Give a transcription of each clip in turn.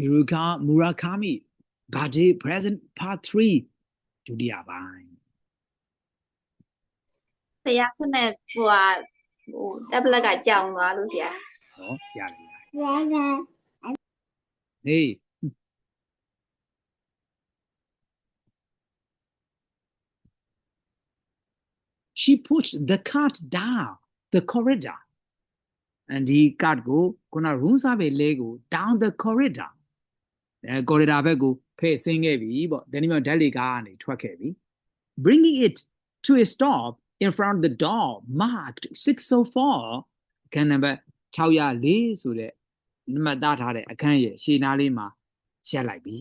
Muruka Murakami birthday present part 3ဒုတိယပိုင်း ဆရာခုနဲ့ဟိုဟာဟိုတက်ဘလက်ကကြောင်သွားလို့ဆရာ ဟောရတယ်ရတယ် Brother. ဟေး she pushed the cart down the corridor and ဒီ cart ကိုခုန room service လေးကို down the corridor အဲ corridor ဘက်ကိုဖယ်ဆင်းခဲ့ပြီပေါ့ဒီနေ့မှဓာတ်လေကားကနေထွက်ခဲ့ပြီ bringing it to a stop in front of the door marked 604အခန်းနံပါတ်604ဆိုတဲ့နံပါတ်သားထားတဲ့အခန်းရဲ့ရှေ့နားလေးမှာရပ်လိုက်ပြီ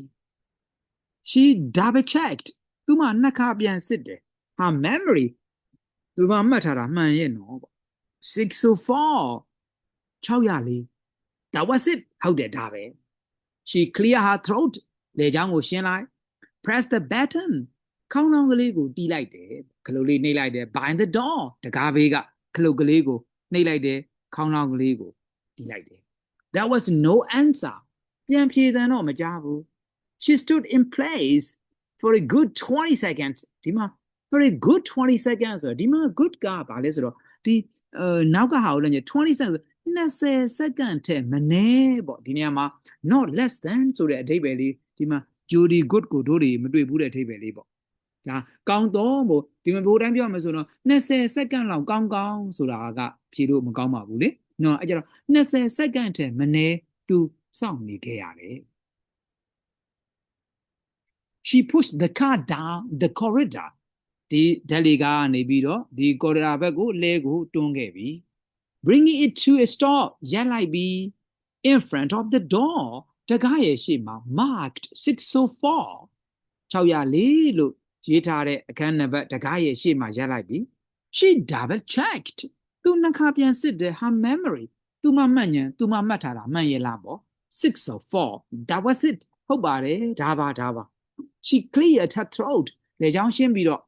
she double checked သူမနှစ်ခါပြန်စစ်တယ် her memory သူမမှတ်ထားတာမှန်ရဲ့နော်ပေါ့604 604 that was it ဟုတ်တယ်ဒါပဲ she clear her throat လေချောင်းကိုရှင်းလိုက် press the button ခေါင်းလောင်းကလေးကိုတီးလိုက်တယ်ခလုတ်လေးနှိပ်လိုက်တယ် behind the door တကားဘေးကခလုတ်ကလေးကိုနှိပ်လိုက်တယ်ခေါင်းလောင်းကလေးကိုတီးလိုက်တယ် there was no answer ပြန်ဖြေတယ်တော့မကြားဘူး she stood in place for a good 20 seconds ဒီမှာ for a good 20 seconds ဆိုတော့ဒီမှာ good ကဘာလဲဆိုတော့ဒီအဲနောက်ကဟာကိုလည်း20 seconds 20 second ထဲမနေပေါ့ဒီနေရာမှာ not less than ဆိုတဲ့အဓိပ္ပာယ်လေးဒီမှာ Jody good ကိုတို့တွေမတွေ့ဘူးတဲ့အဓိပ္ပာယ်လေးပေါ့ဒါကောင်းတော့မို့ဒီမှာဘိုးတိုင်းပြောမယ်ဆိုတော့20 second လောက်ကောင်းကောင်းဆိုတာကဖြေလို့မကောင်းပါဘူးလေနော်အဲကြတော့20 second ထဲမနေသူစောင့်နေခဲ့ရတယ် she pushed the car down the corridor ဒီဓာတ်လေကားကနေပြီးတော့ဒီ corridor ဘက်ကိုလဲကိုတွန်းခဲ့ပြီ bringing it to a stop ရပ်လိုက်ပြီး in front of the door တကားရဲ့ရှေ့မှာ marked 604 604လို့ရေးထားတဲ့အခန်းနံပါတ်တကားရဲ့ရှေ့မှာရပ်လိုက်ပြီး she double checked သူနှစ်ခါပြန်စစ်တယ် her memory သူမမှတ်ဉဏ်သူမမှတ်ထားတာမှန်ရဲ့လားပေါ့604 that was it ဟုတ်ပါတယ်ဒါပါဒါပါ she cleared her throat လေချောင်းရှင်းပြီးတော့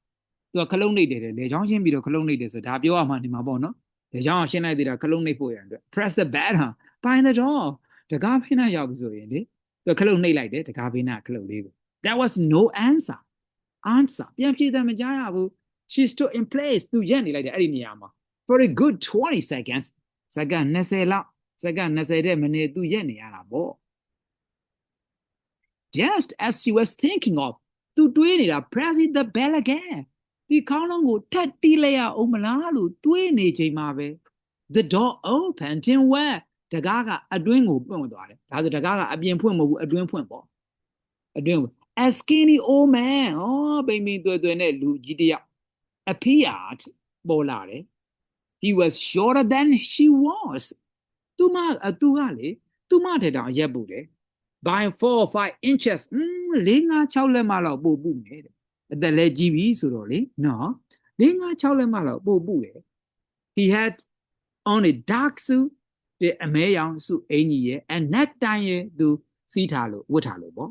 သူကခလုံးနှိပ်တယ်တဲ့လေချောင်းရှင်းပြီးတော့ခလုံးနှိပ်တယ်ဆိုဒါပြောရမှာဒီမှာပေါ့နော် လေချောင်းအောင်ရှင်းလိုက်သေးတာခလုံးနှိပ်ဖို့ရန်အတွက် press the button behind the door တကားဖိနာရောက်ပြီဆိုရင်လေသူကခလုံးနှိပ်လိုက်တယ်တကားဖိနာခလုံးလေးကို there was no answer answer ပြန်ဖြေတယ်မကြားရဘူး she stood in place သူရက်နေလိုက်တယ်အဲ့ဒီနေရာမှာ for a good 20 seconds စက္ကန့်20လောက်စက္ကန့်20တဲ့မိနစ်သူရက်နေရတာပေါ့ just as she was thinking of သူတွေးနေတာ pressing the bell again ဒီခေါင်းလုံးကိုထပ်တီးလိုက်ရအောင်မလားလို့တွေးနေချိန်မှာပဲ the door opened in where တကားကအတွင်းကိုပွင့်သွားတယ်ဒါဆိုတကားကအပြင်ဖွင့်မဟုတ်ဘူးအတွင်းဖွင့်ပေါ့အတွင်း a skinny old man ဩပိန်ပိန်တွေ့တွေ့နဲ့လူကြီးတစ်ယောက် appeared ပေါ်လာတယ် he was shorter than she was သူမအသူကလေသူမထဲတောင်ရက်ပူတယ် by 4 or 5 inches อืม၄၅6လက်မလောက်ပို့ပူနေတယ် အသက်လည်းကြီးပြီဆိုတော့လေနော်၄၅6လက်မလောက်ပို့ပူတယ် he had on a dark suit ဒီအမဲရောင်စုအင်ကြီးရဲ့ and necktie ရဲ့သူစီးထားလို့ဝတ်ထားလို့ပေါ့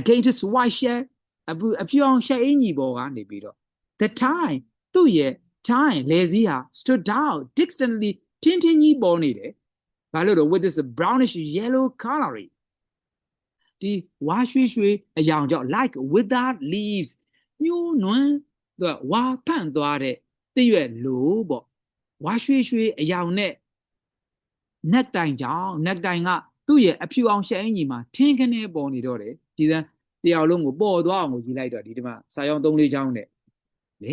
against his white shirt အပူအဖြူအောင်ရှက်အင်ကြီးပေါ်ကနေပြီးတော့ the time သူ့ရဲ့ time လေစည်းဟာ stood down distantly တင်းတင်းကြီးပေါ်နေတယ်ဘာလို့တော့ with this brownish yellow coloring ဒီဝါရွှေရွှေအယောင်ကြောင့် like without leaves ညှိုးနွမ်းသူကဝါဖန့်သွားတဲ့တည့်ရွက်လို့ပေါ့ဝါရွှေရွှေအယောင်နဲ့ neck တိုင်ကြောင့် neck တိုင်ကသူ့ရဲ့အဖြူအောင်ရှက်အင်ကြီးမှာထင်းခနဲပေါ်နေတော့တယ်ဒီစမ်းတယောက်လုံးကိုပေါ်သွားအောင်ကိုကြီးလိုက်တော့ဒီဒီမှာစာရောင်း၃လေးချောင်းနဲ့လေ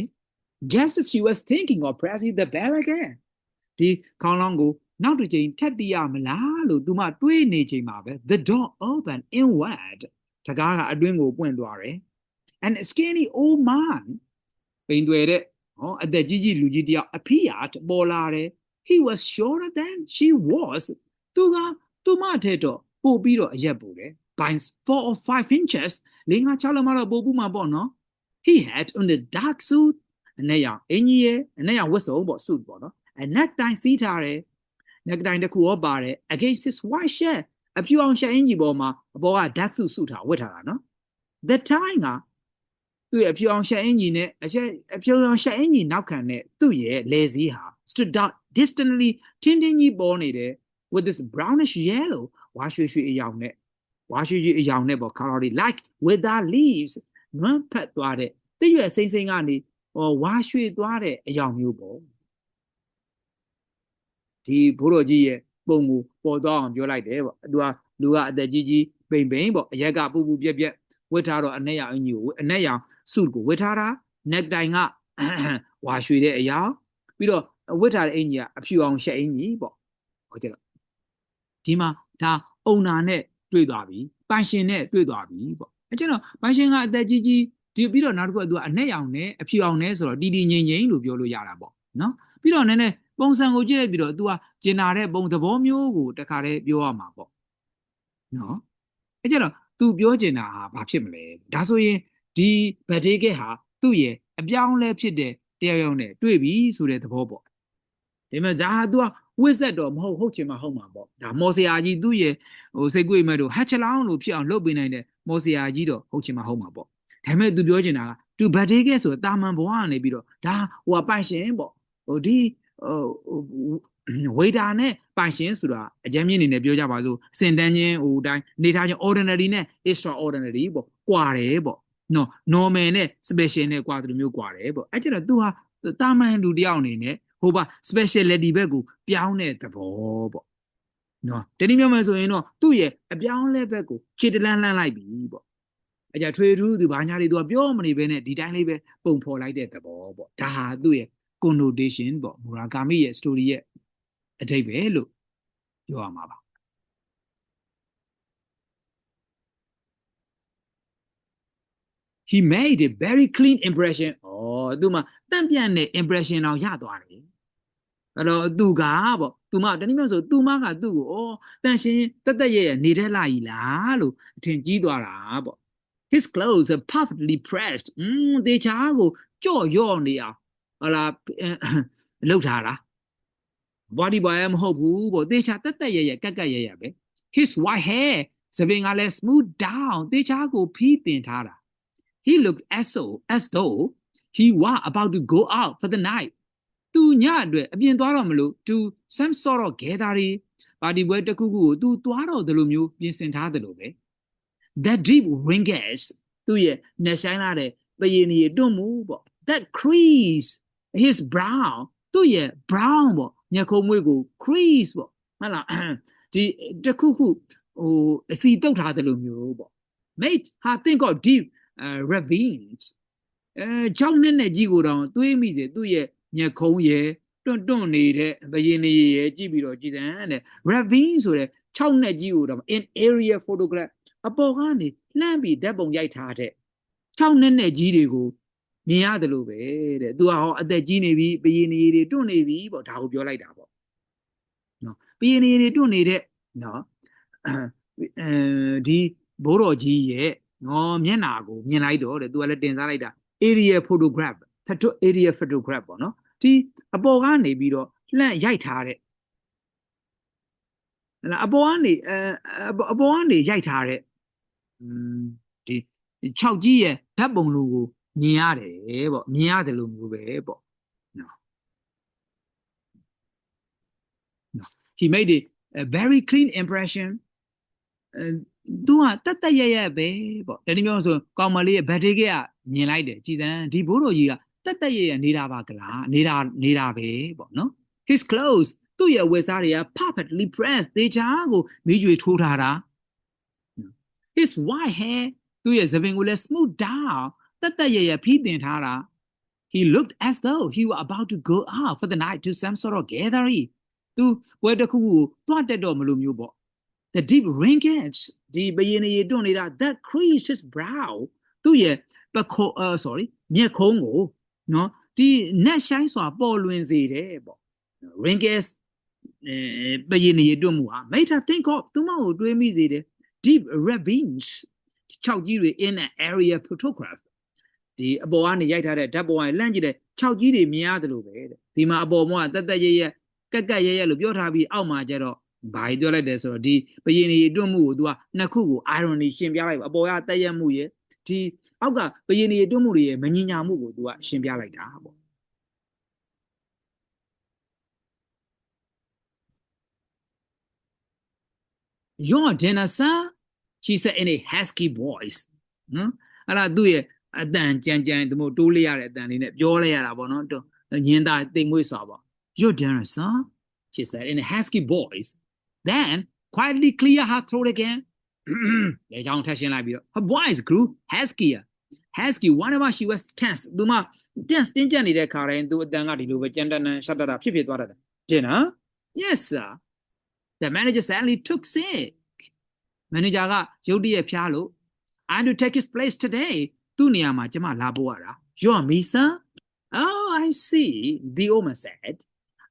just as she was thinking of pressing the bell again ဒီခေါင်းလောင်းကို နောက်တစ်ချိန်ထပ်တီးရမလားလို့သူမတွေးနေချိန်မှာပဲ the door open inward တကားကအတွင်းကိုပွင့်သွားတယ် and a skinny old man ပိန်တွေတဲ့ဟောအသက်ကြီးကြီးလူကြီးတယောက် appeared ပေါ်လာတယ် he was shorter than she was သူကသူမထဲတော့ပို့ပြီးတော့အရက်ပို့တယ် by 4 or 5 inches လေးငါ6လက်မတော့ပို့ဘူးမှာပေါ့နော် he had on the dark suit အနေရောင်အင်ကြီးရဲ့အနေရောင်ဝတ်စုံပေါ့ suit ပေါ့နော်အနက်တိုင်းစီးထားတယ် neck တိုင်းတစ်ခုရောပါတယ် against his white shirt အဖြူအောင်ရှက်အင်ကြီးပေါ်မှာအပေါ်က dark suit စုထားဝတ်ထားတာနော် the time ကသူ့ရဲ့အဖြူအောင်ရှက်အင်ကြီးနဲ့အချက်အဖြူအောင်ရှက်အင်ကြီးနောက်ခံတဲ့သူ့ရဲ့လေစည်းဟာ stood out distantly တင်းတင်းကြီးပေါ်နေတယ် with this brownish yellow ဝါရွှေရွှေအရောင်နဲ့ဝါရွှေကြီးအယောင်နဲ့ပေါ့ calorie like wither leaves နွမ်းဖက်သွားတဲ့တရွက်စိမ့်စိမ့်ကနေဟောဝါရွှေသွားတဲ့အယောင်မျိုးပေါ့ ဒီဘိုးတော်ကြီးရဲ့ပုံကိုပေါ်သွားအောင်ပြောလိုက်တယ်ပေါ့သူကလူကအသက်ကြီးကြီးပိန်ပိန်ပေါ့အရက်ကပူပူပြက်ပြက်ဝတ်ထားတော့အနက်ရောင်အင်ကြီးကိုအနက်ရောင်စုကိုဝတ်ထားတာ neck တိုင်ကဝါရွှေတဲ့အယောင်ပြီးတော့ဝတ်ထားတဲ့အင်ကြီးကအဖြူအောင်ရှက်အင်ကြီးပေါ့ဟုတ်တယ်တော့ဒီမှာဒါအုံနာနဲ့တွေ့သွားပြီပိုင်ရှင်နဲ့တွေ့သွားပြီပေါ့အဲကျတော့ပိုင်ရှင်ကအသက်ကြီးကြီးဒီပြီးတော့နောက်တစ်ခုကသူကအနက်ရောင်နဲ့အဖြူအောင်နဲ့ဆိုတော့တီတီငိမ့်ငိမ့်လို့ပြောလို့ရတာပေါ့နော်ပြီးတော့နည်းနည်း ပုံစံကိုကြည့်လိုက်ပြီးတော့ तू ကကျင်နာတဲ့ပုံသဘောမျိုးကိုတခါတည်းပြောရမှာပေါ့နော်အဲကျတော့ तू ပြောကျင်တာဟာဘာဖြစ်မလဲဒါဆိုရင်ဒီဗတ်ဒေးကက်ဟာသူ့ရဲ့အပြောင်းလဲဖြစ်တဲ့တရားရောက်နဲ့တွေ့ပြီဆိုတဲ့သဘောပေါ့ဒါပေမဲ့ဒါဟာ तू ကဝစ်ဆက်တော့မဟုတ်ဟုတ်ချင်မှဟုတ်မှာပေါ့ဒါမော်စရာကြီးသူ့ရဲ့ဟိုစိတ်ကွေ့မဲ့တို့ဟက်ချလောင်းလို့ဖြစ်အောင်လုပ်ပေးနိုင်တဲ့မော်စရာကြီးတော့ဟုတ်ချင်မှဟုတ်မှာပေါ့ဒါပေမဲ့ तू ပြောချင်တာက तू ဗတ်ဒေးကက်ဆိုတာတာမန်ဘဝကနေပြီးတော့ဒါဟိုကပိုင်ရှင်ပေါ့ဟိုဒီဟို ဝေတာနဲ့ပိုင်ရှင်ဆိုတာအကြမ်းမြင့်အနေနဲ့ပြောကြပါစို့စင်တန်းချင်းဟိုတိုင်းနေထားချင်း ordinary နဲ့ extraordinary ပေါ့ကွာတယ်ပေါ့နော် normal နဲ့ special နဲ့ကွာတယ်မျိုးကွာတယ်ပေါ့အဲ့ကျတော့ तू ဟာတာမန်လူတယောက်အနေနဲ့ဟိုပါ speciality ဘက်ကိုပြောင်းတဲ့သဘောပေါ့နော်တတိယမျိုးမယ်ဆိုရင်တော့သူ့ရဲ့အပြောင်းလဲဘက်ကိုခြေတလန်းလှမ်းလိုက်ပြီပေါ့အကြထွေထူးသူဘာညာတွေသူကပြောမနေဘဲနဲ့ဒီတိုင်းလေးပဲပုံဖော်လိုက်တဲ့သဘောပေါ့ဒါဟာသူ့ရဲ့ connotation ပေါ့မူရာဂါမိရဲ့ story ရဲ့အဓိပ္ပာယ်လို့ပြောရမှာပါ he made a very clean impression ဩသူမှတန့်ပြန့်တဲ့ impression တော့ရသွားတယ်အဲ့တော့သူကပေါ့သူမတနည်းမျိုးဆိုသူမကသူ့ကိုဩတန်ရှင်တက်တက်ရဲ့နေထဲလာကြီးလားလို့အထင်ကြီးသွားတာပေါ့ his clothes are perfectly pressed อืมတေချာကိုကြော့ရော့နေအောင် ဟလာလှုပ်ထားတာ body boy မဟုတ်ဘူးပေါ့တေချာတက်တက်ရဲ့ရဲ့ကက်ကက်ရဲ့ရဲ့ပဲ his white hair သပင်ကလည်း smooth down တေချာကိုဖီးတင်ထားတာ he looked as so as though he was about to go out for the night သူညအတွက်အပြင်သွားတော့မလို့ to some sort of gathering ပါတီပွဲတစ်ခုခုကိုသူသွားတော့တယ်လို့မျိုးပြင်ဆင်ထားတယ်လို့ပဲ that deep wrinkles သူ့ရဲ့နှက်ဆိုင်လာတဲ့ပယင်းကြီးတွန့်မှုပေါ့ that crease his brown သူ့ရဲ့ brown ပေါ့ညခုံးမွေးကို crease ပေါ့ဟုတ်လားဒီတစ်ခုခုဟိုအစီတုတ်ထားတယ်လို့မျိုးပေါ့ mate ဟာ think of deep uh, ravines အဲကြောက်နဲ့နဲ့ကြီးကိုတောင်တွေးမိစေသူ့ရဲ့ညခုံးရဲ့တွန့်တွန့်နေတဲ့ဘယင်းနေရဲ့ကြည့်ပြီးတော့ကြည်တန်းတဲ့ ravine ဆိုတဲ့6နဲ့ကြီးကိုတော့ in area photograph အပေါ်ကနေလှမ်းပြီးဓာတ်ပုံရိုက်ထားတဲ့6နဲ့နဲ့ကြီးတွေကို မြင်ရတယ်လို့ပဲတဲ့သူကဟောအသက်ကြီးနေပြီဘယင်းနေတွေတွန့်နေပြီပေါ့ဒါကိုပြောလိုက်တာပေါ့နော်ဘယင်းနေတွေတွန့်နေတဲ့နော်အဲဒီဘိုးတော်ကြီးရဲ့နော်မျက်နာကိုမြင်လိုက်တော့တဲ့သူကလည်းတင်စားလိုက်တာ area photograph photo area photograph ပေါ့နော်ဒီအပေါ်ကနေပြီးတော့လှန့်ရိုက်ထားတဲ့ဟလာအပေါ်ကနေအဲအပေါ်ကနေရိုက်ထားတဲ့อืมဒီ6ကြီးရဲ့ဓာတ်ပုံလိုကို မြင်ရတယ်ပေါ့မြင်ရတယ်လို့မျိုးပဲပေါ့နော် he made a, a very clean impression သူကတက်တက်ရရပဲပေါ့တနည်းပြောဆိုကောင်မလေးရဲ့ဗတ်ဒေးကမြင်လိုက်တယ်ကြည်စမ်းဒီဘိုးတော်ကြီးကတက်တက်ရရနေတာပါကလားနေတာနေတာပဲပေါ့နော် his clothes သူ့ရဲ့ဝတ်စားတွေက perfectly pressed တေချာကိုမိကျွေထိုးထားတာ his white hair သူ့ရဲ့သပင်ကိုလည်း smooth down တက်တက်ရရဖီးတင်ထားတာ he looked as though he were about to go out for the night to some sort of gathering သူပွဲတစ်ခုခုကိုတွတ်တက်တော့မလို့မျိုးပေါ့ the deep wrinkles ဒီဘယင်းရီတွန့်နေတာ that creased his brow သူ့ရဲ့ပခိုအာ sorry မျက်ခုံးကိုနော်ဒီ net shine ဆိုတာပေါ်လွင်စေတယ်ပေါ့ wrinkles အဲဘယင်းရီတွန့်မှုဟာ made her think of သူမကိုတွေးမိစေတယ် deep ravines 6ကြီးတွေ in an area photograph ဒီအပေါ်ကနေရိုက်ထားတဲ့ဓာတ်ပေါ်ကနေလန့်ကြည့်တဲ့6ကြီးတွေမြင်ရတယ်လို့ပဲတဲ့ဒီမှာအပေါ်မှာတက်တက်ရရကက်ကက်ရရလို့ပြောထားပြီးအောက်မှာကျတော့ဘာကြီးပြောလိုက်တယ်ဆိုတော့ဒီဘယင်းကြီးတွန့်မှုကို तू ကနှစ်ခုကို irony ရှင်းပြလိုက်ပါအပေါ်ကတက်ရက်မှုရဲ့ဒီအောက်ကဘယင်းကြီးတွန့်မှုတွေရဲ့မငြင်ညာမှုကို तू ကရှင်းပြလိုက်တာပေါ့ Your dinner sir she said in a husky voice နော်အဲ့ဒါသူ့ရဲ့ အတန်ကြမ်းကြမ်းဒီမို့တိုးလိုက်ရတဲ့အတန်လေးနဲ့ပြောလိုက်ရတာပေါ့နော်တော့ညင်သားတိမ်မွေးစွာပေါ့ your dinner son she said in a husky voice then quietly clear her throat again လေချောင်းထက်ရှင်းလိုက်ပြီးတော့ her voice grew huskier husky whenever she was tense သူမ tense တင်းကျပ်နေတဲ့ခါတိုင်းသူအတန်ကဒီလိုပဲကြမ်းတမ်းရှက်တတာဖြစ်ဖြစ်သွားတတ်တယ် dinner yes sir the manager suddenly took sick manager ကရုတ်တရက်ဖျားလို့ I had to take his place today သူ့နေရာမှာကျမလာပို့ရတာ you're me sir oh i see the omen said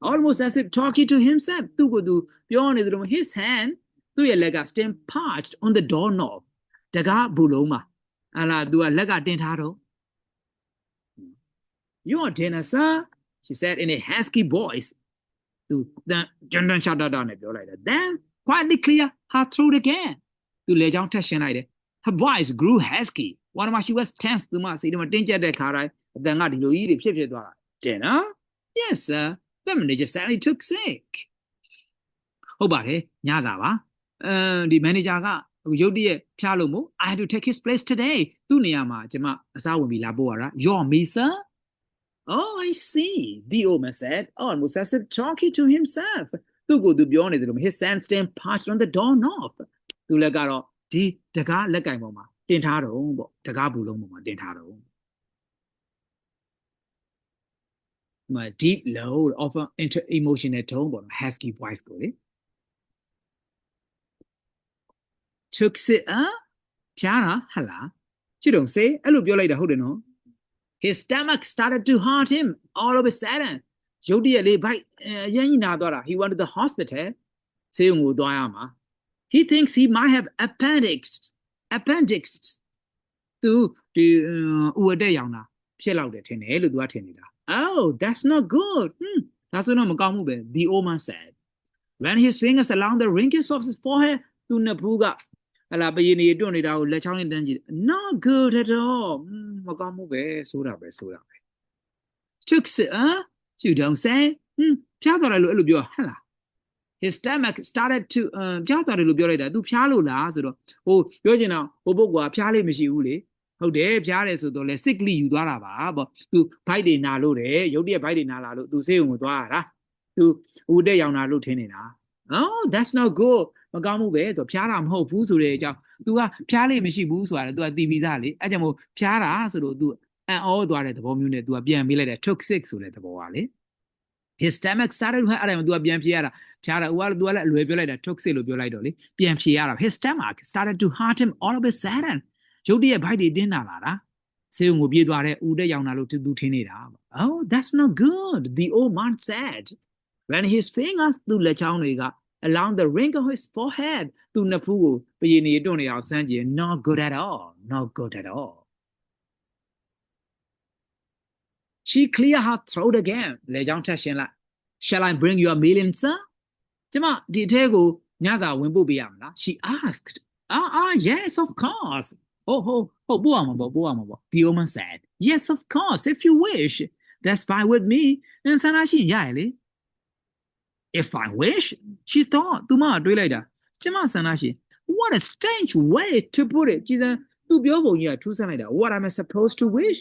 almost as if talking to himself သူကသူပြောနေတယ်လို့ his hand သူ့ရဲ့လက်က stand parched on the doorknob တကားဘူးလုံးမှာအလားသူကလက်ကတင်ထားတော့ your dinner sir she said in a husky voice သူတန်ဂျန်တန်ရှောက်တာနဲ့ပြောလိုက်တယ် then quietly clear her throat again သူလေချောင်းထက်ရှင်းလိုက်တယ် her voice grew husky One of she was tense သူမစိတ်ထဲမှာတင်းကျပ်တဲ့ခါတိုင်းအတန်ကဒီလိုကြီးတွေဖြစ်ဖြစ်သွားတာ dinner yes sir the manager suddenly took sick ဟုတ်ပါတယ်ညစာပါအဲဒီ manager ကရုတ်တရက်ဖျားလို့မို့ I had to take his place today သူ့နေရာမှာကျွန်မအစားဝင်ပြီးလာပို့ရတာ your me sir oh i see the old man said almost as if talking to himself သူ့ကိုသူပြောနေတယ်လို့ his hand stand parched on the door knob သူလည်းကတော့ဒီတကားလက်ကင်ပေါ်မှာ တင်ထားတော့ပေါ့တကားဘူးလုံးပေါ်မှာတင်ထားတော့ဒီမှာ deep low often inter emotional tone ပေါ့နော် husky voice ကိုလေ took it အဖြားတာဟလားချစ်တော့စေအဲ့လိုပြောလိုက်တာဟုတ်တယ်နော် his stomach started to hurt him all of a sudden ရုတ်တရက်လေးဘိုက်အရင်ကြီးနာသွားတာ he went to the hospital ဆေးရုံကိုသွားရမှာ he thinks he might have appendix appendix သူဒီဥဝတက်ရောင်တာဖြစ်လောက်တယ်ထင်တယ်လို့သူကထင်နေတာ oh that's not good ဟွန်းဒါဆိုတော့မကောင်းဘူးပဲ the old man said when his fingers along the wrinkles of his forehead သူနှစ်ဖူးကဟလာပရင်နေတွန့်နေတာကိုလက်ချောင်းနဲ့တန်းကြည့် not good at all မကောင်းဘူးပဲဆိုတာပဲဆိုတာပဲ took it ဟမ် you don't say ဟွန်းဖျားသွားတယ်လို့အဲ့လိုပြောဟဟလား his stomach started to အမ်ဖျားသွားတယ်လို့ပြောလိုက်တာ तू ဖျားလို့လားဆိုတော့ဟိုပြောချင်တော့ဟိုပုဂ္ဂိုလ်ကဖျားလေးမရှိဘူးလေဟုတ်တယ်ဖျားတယ်ဆိုတော့လေ sickly ယူသွားတာပါပေါ့ तू ဘိုက်တွေနာလို့တယ်ရုတ်တရက်ဘိုက်တွေနာလာလို့ तू ဆေးရုံကိုသွားရတာ तू ဟိုတက်ရောင်တာလို့ထင်နေတာ oh that's not good မကောင်းဘူးပဲသူဖျားတာမဟုတ်ဘူးဆိုတဲ့အကြောင်း तू ကဖျားလေးမရှိဘူးဆိုတာ तू ကတီးပြီးသားလေအဲ့ကြောင့်မို့ဖျားတာဆိုတော့ तू အန်အောသွားတဲ့သဘောမျိုးနဲ့ तू ကပြန်ပေးလိုက်တယ် toxic ဆိုတဲ့သဘောကလေ his stomach started အဲ့ဒါမှ तू ကပြန်ဖြေရတာ ဒါတော့ toxic လို့ပြောလိုက်တော့လေပြန်ဖြေရတာ his stomach started to hurt him all of a sudden. ရုတ်တရက်ဘိုက်တွေတင်းလာလာတာဆေးုံကိုပြေးသွားတဲ့ဦးတက်ရောင်လာလို့သူထင်နေတာပေါ့ Oh that's not good the old man said. When his fingers သူလက်ချောင်းတွေက along the ring of his forehead သူနဖူးကိုပရေနေတွန့်နေအောင်စမ်းကြည့် not good at all not good at all. She cleared her throat again. လက်ချောင်းထက်ရှင်းလိုက် shall i bring you a million sir? ကျမဒီအထဲကိုညစာဝင်ပို့ပေးရမလား she asked ah ah yes of course oh oh oh ပို့အောင်မပေါ့ပို့အောင်မပေါ့ the woman said yes of course if you wish that's fine with me အင်းဆန္ဒရှိရရလေ if i wish she thought သူမတွေးလိုက်တာကျမဆန္ဒရှိ what a strange way to put it ကြည်စမ်းသူပြောပုံကြီးကထူးဆန်းလိုက်တာ what am i supposed to wish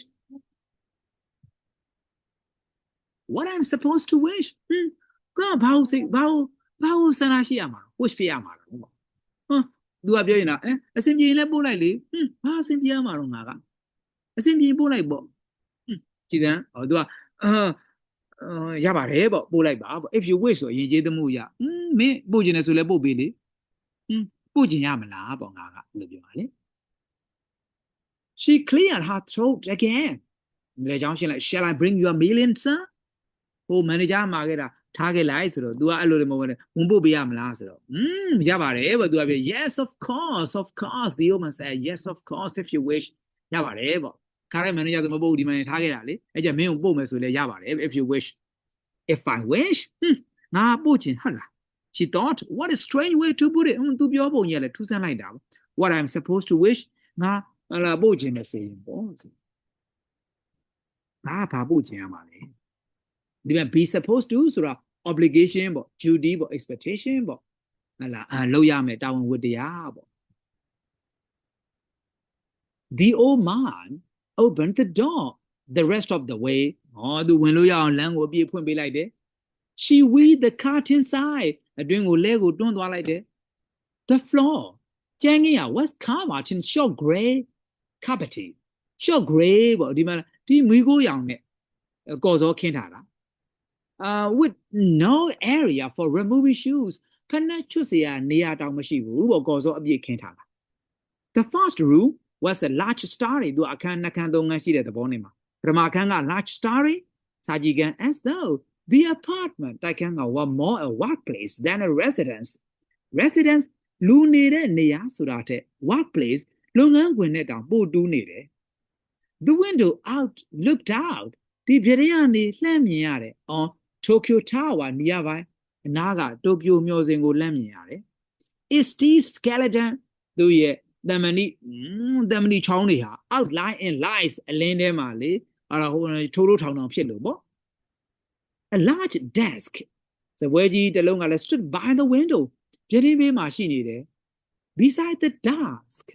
what i'm supposed to wish ဟင်ကဘာလို့စိဘာလို့ ဘာလို့ဆန္ဒရှိရမှာ wish ဖြစ်ရမှာလားဟမ်သူကပြောရင်တော့အဲအစင်ပြေရင်လည်းပို့လိုက်လေဟင်ဘာအစင်ပြေရမှာတော့ငါကအစင်ပြေပို့လိုက်ပေါ့ဟင်ကြည်စမ်းဟောသူကအာရပါတယ်ပေါ့ပို့လိုက်ပါပေါ့ if you wish ဆိုရင်ကျေးသမှုရဟင်းမင်းပို့ခြင်းနဲ့ဆိုလည်းပို့ပေးလေဟင်းပို့ခြင်းရမလားပေါ့ငါကလို့ပြောပါလေ she cleared her throat again လေချောင်းရှင်းလိုက် shall i bring you a million sir ဟို manager မှာခဲ့တာ ထားခဲ့လိုက်ဆိုတော့ तू ကအဲ့လိုတွေမဟုတ်ဘူးဝင်ပို့ပေးရမလားဆိုတော့อืมရပါတယ်ပေါ့ तू ကပြော yes of course of course the woman said yes of course if you wish ရပါတယ်ပေါ့ခါတိုင်း manager ကမပို့ဘူးဒီမှာထားခဲ့တာလေအဲ့ကြမင်းကိုပို့မယ်ဆိုလဲရပါတယ် if you wish if i wish ဟမ်ငါပို့ချင်ဟုတ်လား she thought what a strange way to put it ဟွန်း तू ပြောပုံကြီးကလည်းထူးဆန်းလိုက်တာပေါ့ what i'm supposed to wish ငါဟလာပို့ချင်တယ်ဆိုရင်ပေါ့ဆိုငါဘာပို့ချင်ရမှာလဲ ဒီမှာ be supposed to ဆိုတာ obligation ပေါ့ duty ပေါ့ expectation ပေါ့ဟလာအလုပ်ရမယ်တာဝန်ဝတ္တရားပေါ့ the old man opened the door the rest of the way ဟောသူဝင်လို့ရအောင်လမ်းကိုအပြည့်ဖွင့်ပေးလိုက်တယ် she wheeled the cart inside အတွင်းကိုလဲကိုတွန်းသွားလိုက်တယ် the floor ကျန်းကြီးက was covered in short gray carpeting short gray ပေါ့ဒီမှာဒီမီးကိုရောင်နဲ့ကော်စောခင်းထားတာ Uh, with no area for removing shoes ဖက်နဲ့ချွတ်စရာနေရာတောင်မရှိဘူးပေါ့ကော်စောအပြည့်ခင်းထားတာ The first room was the large story. သူအခန်းနှစ်ခန်းသုံးခန်းရှိတဲ့သဘောနေမှာပထမခန်းက large story စာကြည့်ခန်း as though the apartment တိုက်ခန်းက was more a workplace than a residence residence လူနေတဲ့နေရာဆိုတာတဲ့ workplace လုပ်ငန်းခွင်နဲ့တောင်ပို့တူးနေတယ် The window out looked out ဒီပြရရနေလှမ်းမြင်ရတယ် on Tokyo Tower nearby အနားကတိုကျိုမြို့စဉ်ကိုလှမ်းမြင်ရတယ် is the skeleton သူရဲ့တမဏိတမဏိချောင်းတွေဟာ outline in lies အလင်းထဲမှာလေအဲ့ဒါဟိုထိုးထိုးထောင်ထောင်ဖြစ်လို့ပေါ့ a large desk စပွဲကြီးတစ်လုံးကလည်း stood by the window ပြတင်းဘေးမှာရှိနေတယ် beside the desk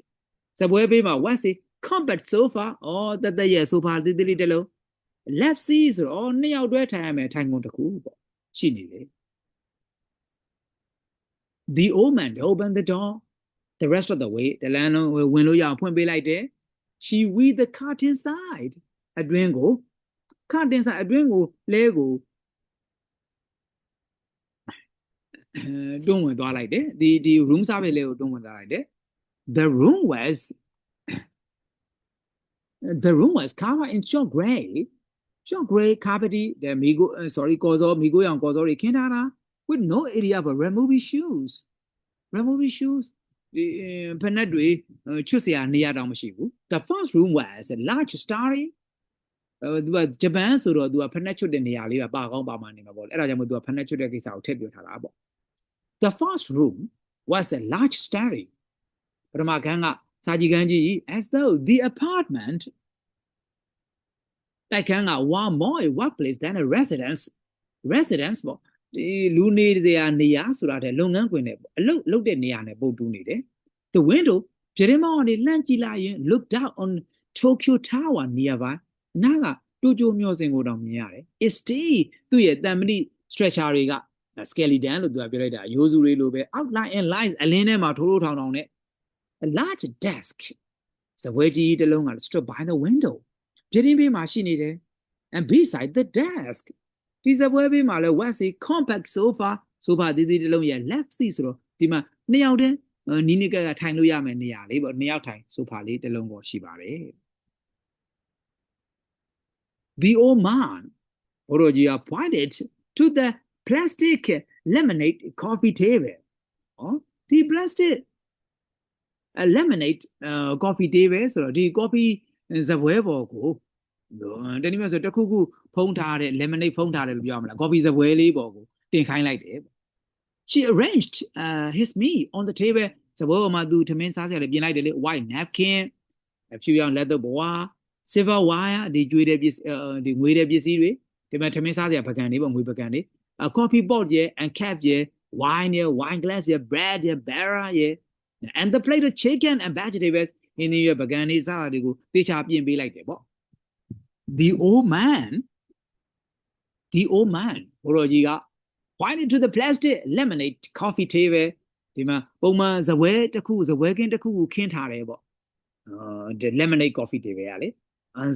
စပွဲဘေးမှာ was a compact sofa အော်တသက်ရဲ့ sofa သေးသေးလေးတစ်လုံး left seat ဆိုတော့နှစ်ယောက်တွဲထိုင်ရမယ်ထိုင်ကုန်တစ်ခုပေါ့ရှိနေတယ် the old man opened the door the rest of the way တလန်းလုံးဝင်လို့ရအောင်ဖွင့်ပေးလိုက်တယ် she with the curtain side အတွင်းကို curtain side အတွင်းကိုလဲကိုတွန်းဝင်သွားလိုက်တယ်ဒီဒီ room service လေးကိုတွန်းဝင်သွားလိုက်တယ် the room was the room was covered in short gray John grey carpety တဲ့မီကို sorry ကော်စောမီကိုရောင်ကော်စောတွေခင်းထားတာ ah, with no area but removing shoes removing shoes. ဒီဖက်နက်တွေချွတ်စရာနေရာတောင်မရှိဘူး uh, uh, the first room was a large story သူကဂျပန်ဆိုတော့သူကဖက်နက်ချွတ်တဲ့နေရာလေးပဲပါကောင်းပါမှနေမှာပေါ့အဲ့ဒါကြောင့်မို့သူကဖက်နက်ချွတ်တဲ့ကိစ္စကိုထည့်ပြထားတာပေါ့ uh, the first room was a large story ပထမခန်းကစာကြီးခန်းကြီး as though the apartment တိုက်ခန်းက one more a workplace than a residence residence ပေါ့ဒီလူနေတဲ့နေရာဆိုတာတဲ့လုပ်ငန်းခွင်နဲ့အလုပ်လုပ်တဲ့နေရာနဲ့ပုတ်တူးနေတယ် the window ပြတင်းမောင်းကနေလှမ်းကြည့်လိုက်ရင် look down on Tokyo Tower nearby နားကတိုကျိုမြို့စင်ကိုတော့မြင်ရတယ် is still သူ့ရဲ့တံမဏိ stretcher တွေက skeleton လို့သူကပြောလိုက်တာရိုးစုတွေလိုပဲ outline and lines အလင်းထဲမှာထိုးထိုးထောင်ထောင်နဲ့ a large desk စပွဲကြီးတစ်လုံးက stood by the window ပြတင်းဘေးမှာရှိနေတယ် and beside the desk ဒီစပွဲဘေးမှာလဲ was a compact sofa sofa သေးသေးတစ်လုံးရဲ့ left seat ဆိုတော့ဒီမှာနှစ်ယောက်တည်းနီးနီးကကထိုင်လို့ရမယ်နေရာလေးပေါ့နှစ်ယောက်ထိုင် sofa လေးတစ်လုံးကိုရှိပါတယ် the old man ဘိုးတော်ကြီးက pointed to the plastic lemonade coffee table ဟောဒီ plastic lemonade coffee table ဆိုတော့ဒီ coffee ဇပွဲပေါ်ကိုတနည်းပြောဆိုတခုခုဖုံးထားတဲ့ lemonade ဖုံးထားတယ်လို့ပြောရမလား coffee ဇပွဲလေးပေါ်ကိုတင်ခိုင်းလိုက်တယ် she arranged uh, his meal on the table ဇပွဲပေါ်မှာသူထမင်းစားစရာလေးပြင်လိုက်တယ်လေ white napkin ဖြူရောင်လက်တော့ဘွား silver wire ဒီကျွေးတဲ့ပစ္စည်းဒီငွေတဲ့ပစ္စည်းတွေဒီမှာထမင်းစားစရာပကံတွေပေါ့ငွေပကံတွေ a coffee pot ရဲ့ and cap ရဲ့ wine ရဲ့ wine glass ရဲ့ bread ရဲ့ barra ရဲ့ and the plate of chicken and vegetables ဟင်းသီးရဲ့ပကံတွေစားတာတွေကိုတေချာပြင်ပေးလိုက်တယ်ပေါ့ the old man the old man ဘိုးတော်ကြီးက pointed to the plastic lemonade coffee table ဒီမှာပုံမှန်ဇပွဲတစ်ခုဇပွဲကင်းတစ်ခုကိုခင်းထားတယ်ပေါ့အာဒီ lemonade coffee table ရလေ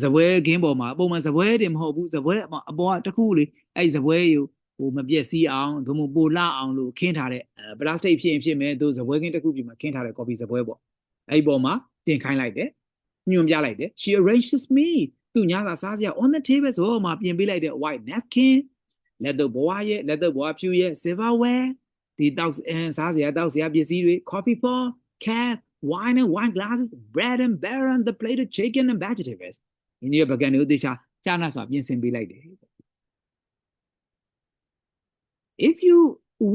ဇပွဲကင်းပေါ်မှာပုံမှန်ဇပွဲတင်မဟုတ်ဘူးဇပွဲအပေါ်ကတစ်ခုလေအဲ့ဇပွဲကိုဟိုမပြည့်စည်အောင်သို့မဟုတ်ပိုလှအောင်လို့ခင်းထားတဲ့ပလတ်စတစ်ဖြစ်ရင်ဖြစ်မယ်သူဇပွဲကင်းတစ်ခုပြင်မှာခင်းထားတဲ့ coffee ဇပွဲပေါ့အဲ့ဒီပေါ်မှာ တင်ခိုင်းလိုက်တယ်ညွှန်ပြလိုက်တယ် she arranges me သူညစာစားစရာ on the table ဆိုမှာပြင်ပေးလိုက်တဲ့ white napkin လက်တော့ဘွားရဲ့လက်တော့ဘွားဖြူရဲ့ silverware ဒီတောက်အင်းစားစရာတောက်စရာပစ္စည်းတွေ coffee pot cap wine and wine glasses bread and beer and the plate of chicken and vegetables ဒီနေ့ပကံတွေကိုတေချာကြားနာစွာပြင်ဆင်ပေးလိုက်တယ် if you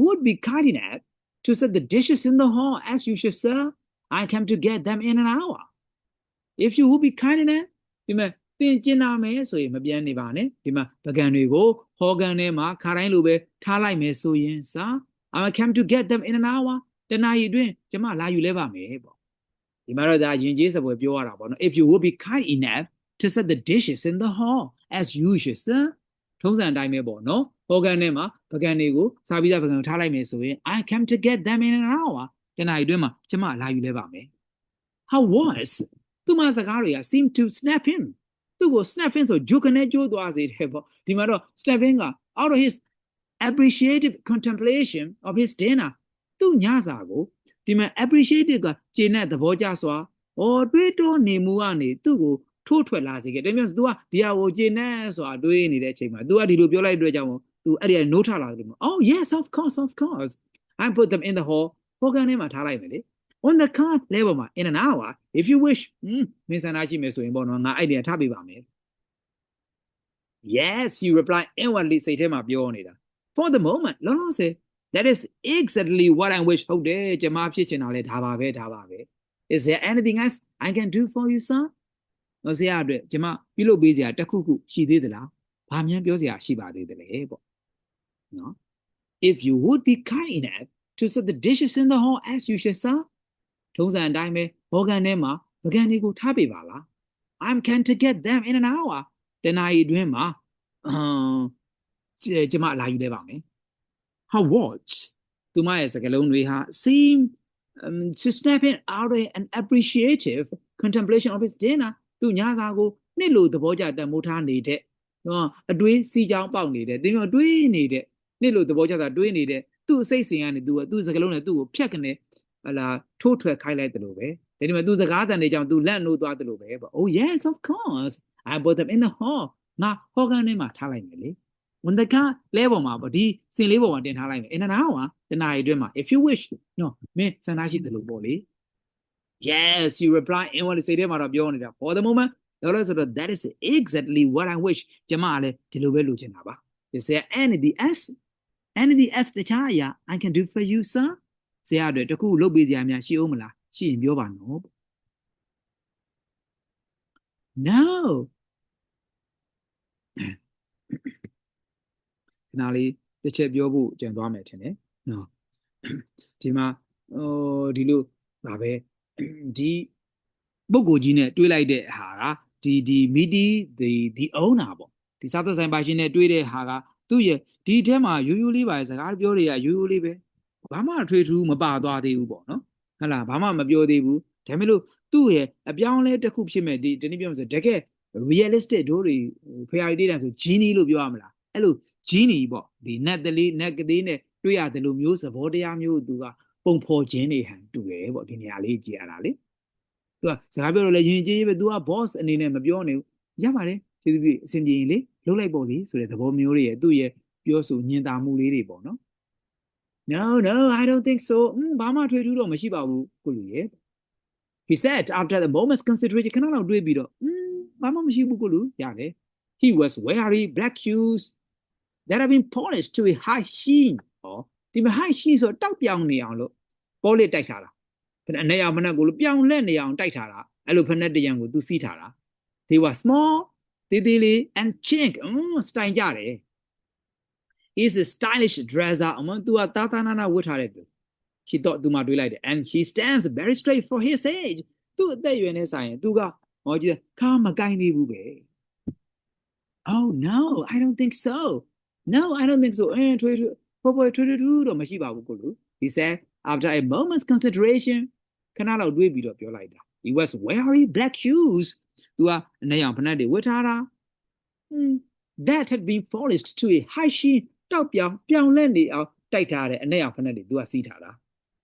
would be kind enough to set the dishes in the hall as usual sir I come to get them in an hour if you would be kind enough ဒီမှာသင်ကျင်နာမယ်ဆိုရင်မပြန်နေပါနဲ့ဒီမှာပကံတွေကိုဟောကန်ထဲမှာခါတိုင်းလိုပဲထားလိုက်မယ်ဆိုရင်စာ I come to get them in an hour တနာရီအတွင်းကျမလာယူလဲပါမယ်ပေါ့ဒီမှာတော့ဒါယဉ်ကျေးစပွဲပြောရတာပေါ့နော် if you would be kind enough to set the dishes in the hall as usual sir ထုံးစံအတိုင်းပဲပေါ့နော်ဟောကန်ထဲမှာပကံတွေကိုစားပြီးသားပကံကိုထားလိုက်မယ်ဆိုရင် I come to get them in an hour တနင်္လာရီအတွင်းမှာကျမလာယူလဲပါမယ် how was သူမစကားတွေက seem to snap him သူ့ကို snap in ဆိုဂျုကနေကျိုးသွားစေတယ်ပေါ့ဒီမှာတော့ snap in က out of his appreciative contemplation of his dinner သူ့ညစာကိုဒီမှာ appreciative ကကျေနပ်သဘောကျစွာဩတွေးတောနေမှုကနေသူ့ကိုထိုးထွက်လာစေခဲ့တယ်မျိုး तू ကဒီဟာကိုကျေနပ်စွာတွေးနေတဲ့အချိန်မှာ तू ကဒီလိုပြောလိုက်တဲ့အတွက်ကြောင့် तू အဲ့ဒီက note ထားလာတယ်ပေါ့ oh yes of course of course I put them in the hall ဟောကန်ထဲမှာထားလိုက်မယ်လေ on the card level မှာ in an hour if you wish ဟွန်းမင်းဆန္ဒရှိမယ်ဆိုရင်ပေါ့နော်ငါအဲ့ဒီကထားပေးပါမယ် yes you reply inwardly စိတ်ထဲမှာပြောနေတာ for the moment လောလောဆယ် that is exactly what i wish ဟုတ်တယ်ကျွန်မဖြစ်ချင်တာလဲဒါပါပဲဒါပါပဲ is there anything else i can do for you sir မဆရာအတွက်ကျွန်မပြုလုပ်ပေးစရာတစ်ခုခုရှိသေးသလားဘာမှန်းပြောစရာရှိပါသေးတယ်လေပေါ့နော် if you would be kind enough to set the dishes in the hall as usual sir ထုံးစံအတိုင်းပဲဘောကန်ထဲမှာပကံတွေကိုထားပေးပါလား I'm can to get them in an hour တနာရီအတွင်းမှာအမ်ကျမလာယူလဲပါမယ် how watch သူမရဲ့စကားလုံးတွေဟာ seem um, to snap in out of an appreciative contemplation of his dinner သူညစာကိုနှစ်လိုသဘောကျတန်မိုးထားနေတဲ့နော်အတွေးစီချောင်းပေါက်နေတဲ့တင်းရောတွေးနေတဲ့နှစ်လိုသဘောကျတာတွေးနေတဲ့ သူ့အစိတ်စင်ကနေသူကသူ့စကားလုံးနဲ့သူ့ကိုဖြတ်ကနေဟလာထိုးထွက်ခိုင်းလိုက်တယ်လို့ပဲဒါဒီမှာသူစကားတန်တွေကြောင့်သူလက်နိုးသွားတယ်လို့ပဲပေါ့ oh yes of course i put them in the hall ငါဟောကန်ထဲမှာထားလိုက်မယ်လေ when the car လဲပေါ်မှာပေါ့ဒီစင်လေးပေါ်မှာတင်ထားလိုက်မယ် in an hour တနာရီအတွင်းမှာ if you wish နော်မင်းစံသားရှိတယ်လို့ပေါ့လေ yes you reply in what စိတ်ထဲမှာတော့ပြောနေတာ for the moment လောလောဆယ်တော့ that is exactly what i wish ကျမကလည်းဒီလိုပဲလိုချင်တာပါ is there anything else anything else တခြားအရာ i can do for you sir ဆရာအတွက်တခုလုပ်ပေးစရာများရှိအောင်မလားရှိရင်ပြောပါနော် no ခဏလေးတစ်ချက်ပြောဖို့ကြံသွားမယ်ထင်တယ်နော်ဒီမှာဟိုဒီလိုဗာပဲဒီပုဂ္ဂိုလ်ကြီးနဲ့တွေးလိုက်တဲ့ဟာကဒီဒီမီတီဒီဒီ owner ပေါ့ဒီစားသက်ဆိုင်ပါရှင်နဲ့တွေးတဲ့ဟာက သူ့ရဲ့ဒီအထဲမှာရိုးရိုးလေးပါစကားပြောတွေကရိုးရိုးလေးပဲဘာမှထွေထူးမပါသွားသေးဘူးပေါ့နော်ဟုတ်လားဘာမှမပြောသေးဘူးဒါပေမဲ့လို့သူ့ရဲ့အပြောင်းလဲတစ်ခုဖြစ်မဲ့ဒီဒီနေ့ပြောမှဆိုတကယ် realistic တို့တွေဖရာရီတေးတန်ဆို genie လို့ပြောရမလားအဲ့လို genie ပေါ့ဒီ net တလေး net ကလေးနဲ့တွေ့ရတယ်လို့မျိုးသဘောတရားမျိုးသူကပုံဖော်ခြင်းတွေဟန်တူတယ်ပေါ့ဒီနေရာလေးကြည်ရတာလေသူကစကားပြောလို့လည်းယဉ်ကျေးပဲသူက boss အနေနဲ့မပြောနေဘူးရပါတယ် ကျေးဇူးပြုအဆင်ပြေရင်လေလှုပ်လိုက်ပေါ့လေဆိုတဲ့သဘောမျိုးတွေရဲ့သူ့ရဲ့ပြောဆိုညင်တာမှုလေးတွေပေါ့နော် No no I don't think so ဘာမှထွေထူးတော့မရှိပါဘူးကိုလူရဲ့ He said after the moment's consideration ခဏလောက်တွေးပြီးတော့ဘာမှမရှိဘူးကိုလူရတယ် He was wearing black shoes that have been polished to a high sheen ဟောဒီမှာ high sheen ဆိုတောက်ပြောင်နေအောင်လို့ polish တိုက်ထားတာဖက်အနေအောင်မနဲ့ကိုလို့ပြောင်လက်နေအောင်တိုက်ထားတာအဲ့လိုဖက်နဲ့တရံကိုသူစီးထားတာ They were small သေးသေးလေး and chink အင်းစတိုင်ကြတယ် is a stylish dresser အမသူကတာတာနာနာဝတ်ထားတဲ့သူ she thought သူမှတွေးလိုက်တယ် and she stands very straight for his age သူ့အသက်အရွယ်နဲ့ဆိုင်ရင်သူကဟောကြည့်ခါမကိုင်းသေးဘူးပဲ oh no i don't think so no i don't think so အင်းထွေးထွေးပေါ်ပေါ်ထွေးထွေးတော့မရှိပါဘူးကိုလူ he said after a moment's consideration ခဏလောက်တွေးပြီးတော့ပြောလိုက်တာ he was wearing black shoes သူကအနက်ရောင်ဖနက်တွေဝတ်ထားတာ hmm, that had been polished to a high sheen တောက်ပြောင်ပြောင်လဲနေအောင်တိုက်ထားတဲ့အနက်ရောင်ဖနက်တွေသူကစီးထားတာ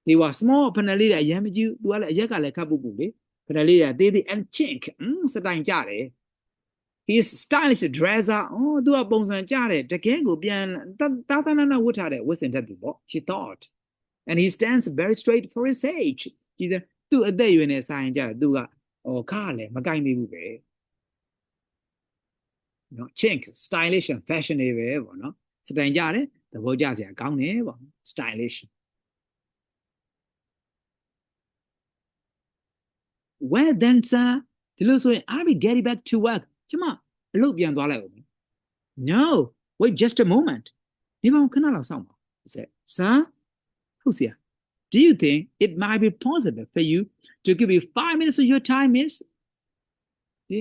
they were small ဖနက်လေးတွေအရင်မကြည့်သူကလည်းအရက်ကလည်းခတ်ပုတ်ပုတ်လေဖနက်လေးတွေသေးသေး and chink อืมစတိုင်ကြတယ် he is stylish dresser အော်သူကပုံစံကြတယ်တကယ်ကိုပြန်တာတာနာနာဝတ်ထားတဲ့ဝတ်စင်တက်သူပေါ့ she thought and he stands very straight for his age ကြည့်တယ်သူ့အသက်အရွယ်နဲ့ဆိုင်ကြတယ်သူက ဟောခါလည်းမကိုင်းသေးဘူးပဲနော် chink stylish and fashionable ပေါ့နော်စတိုင်ကြတယ်သဘောကျစရာကောင်းတယ်ပေါ့ stylish well then sir ဒီလိုဆိုရင် I'll be getting back to work ကျမအလုပ်ပြန်သွားလိုက်အောင် no wait just a moment ဒီမှာခဏလောက်စောင့်ပါဆက် sir ဟုတ်စီ do you think it might be possible for you to give me 5 minutes of your time miss ဒီ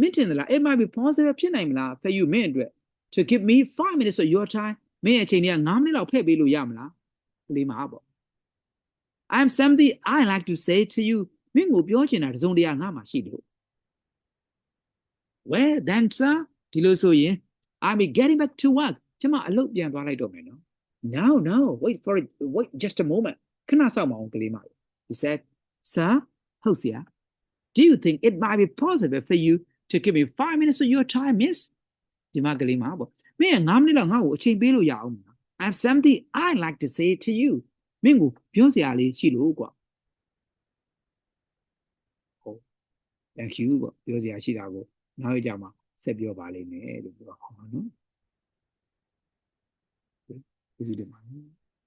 မင်းတင်သလား it might be possible ဖြစ်နိုင်မလား for you မင်းအတွက် to give me 5 minutes of your time မင်းရဲ့အချိန်တွေက9မိနစ်လောက်ဖဲ့ပေးလို့ရမလားကလေးမှာပေါ့ I am something I like to say to you မင်းကိုပြောချင်တာတစ်စုံတရာငါမှရှိလို့ well then sir ဒီလိုဆိုရင် I'll be getting back to work ကျမအလုပ်ပြန်သွားလိုက်တော့မယ်နော် no no wait for it wait just a moment ခဏစောင့်ပါအောင်ကလေးမ he said sir ဟုတ်ဆရာ do you think it might be possible for you to give me 5 minutes of your time miss ဒီမှာကလေးမပေါ့မင်းက9မိနစ်လောက်ငါ့ကိုအချိန်ပေးလို့ရအောင်မလား I have something I like to say to you မင်းကိုပြောစရာလေးရှိလို့ကွာ thank you ပေါ့ပြောစရာရှိတာကိုနောက်ရကြမှာဆက်ပြောပါလိမ့်မယ်လို့ပြောပါအောင်နော်ဒီလိုဒီမှာ